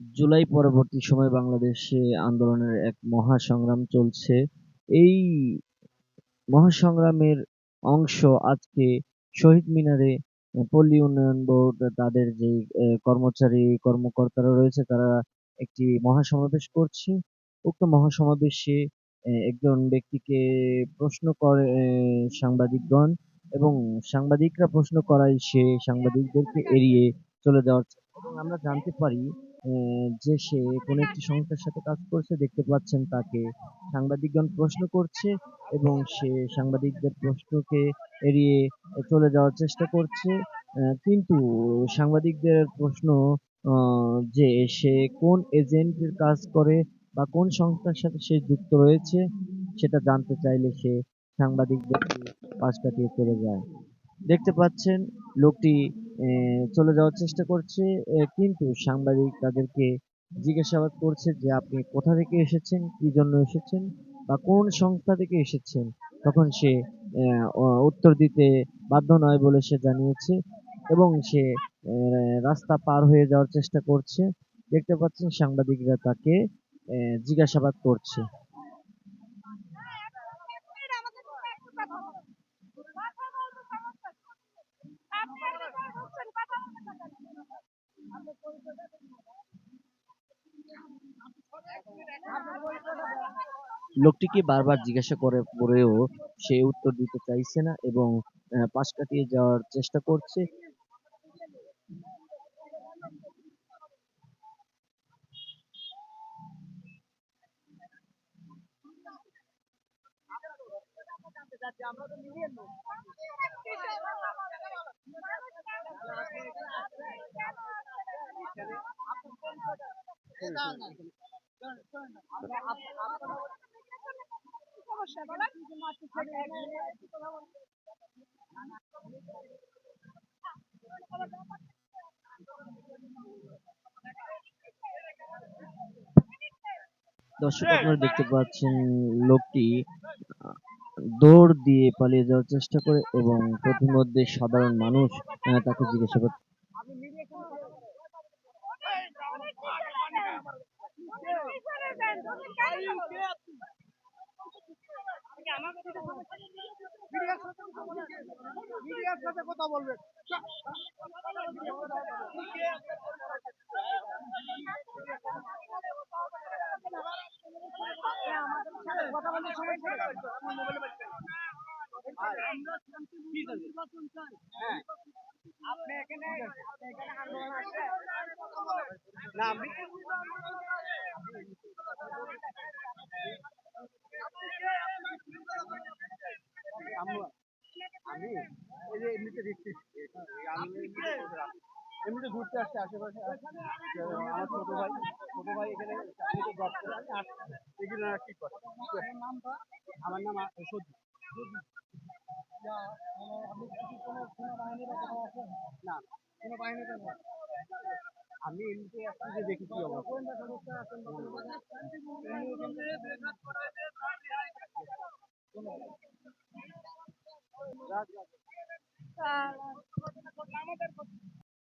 জুলাই পরবর্তী সময়ে বাংলাদেশে আন্দোলনের এক মহা সংগ্রাম চলছে। এই মহাসংগ্রামের অংশ আজকে শহীদ মিনারে পল্লী উন্নয়ন বোর্ড, তাদের যে কর্মচারী, কর্মকর্তারা রয়েছে, তারা একটি মহাসমাবেশ করছে। উক্ত মহাসমাবেশে একজন ব্যক্তিকে প্রশ্ন করে সাংবাদিকগণ এবং সাংবাদিকরা প্রশ্ন করায় সে সাংবাদিকদেরকে এড়িয়ে চলে যাওয়ার এবং আমরা জানতে পারি আহ, যে সে কোনো একটি সংস্থার সাথে কাজ করছে দেখতে পাচ্ছেন তাকে সাংবাদিকগণ প্রশ্ন করছে এবং সে সাংবাদিকদের প্রশ্নকে এড়িয়ে চলে যাওয়ার চেষ্টা করছে। কিন্তু সাংবাদিকদের প্রশ্ন যে সে কোন এজেন্টের কাজ করে বা কোন সংস্থার সাথে সে যুক্ত রয়েছে সেটা জানতে চাইলে সে সাংবাদিকদেরকে পাশ কাটিয়ে চলে যায়। দেখতে পাচ্ছেন লোকটি চলে যাওয়ার চেষ্টা করছে। কিন্তু সাংবাদিক তাদেরকে জিজ্ঞাসাবাদ করছে যে আপনি কোথা থেকে এসেছেন, কি জন্য এসেছেন বা কোন সংস্থা থেকে এসেছেন? তখন সে উত্তর দিতে বাধ্য নয় বলে সে জানিয়েছে এবং সে রাস্তা পার হয়ে যাওয়ার চেষ্টা করছে। দেখতে পাচ্ছেন সাংবাদিকরা তাকে জিজ্ঞাসাবাদ করছে। লোকটিকে বারবার জিজ্ঞাসা করে পরেও সে উত্তর দিতে চাইছে না এবং পাশ কাটিয়ে যাওয়ার চেষ্টা করছে। দর্শক, আপনারা দেখতে পাচ্ছেন লোকটি দৌড় দিয়ে পালিয়ে যাওয়ার চেষ্টা করে এবং প্রতিমধ্যে সাধারণ মানুষ তাকে জিজ্ঞাসাবাদ মিডিয়ার সাথে কথা বলবেন কথা বাজছে। হ্যাঁ। আপনি এখানে না আমি এই যে এমনিতে দেখছি। এমনিতে ঘুরতে আসছে আশেপাশে। আর আমার ছোট ভাই ছোট ভাই এখানে চাকরিতে জব করে। আমি আসছি এগুলো ঠিক কথা আমার নাম সত্যি না কোনো বাহিনীতে না আমি এমনিতে আসছি যে দেখি কি অবস্থা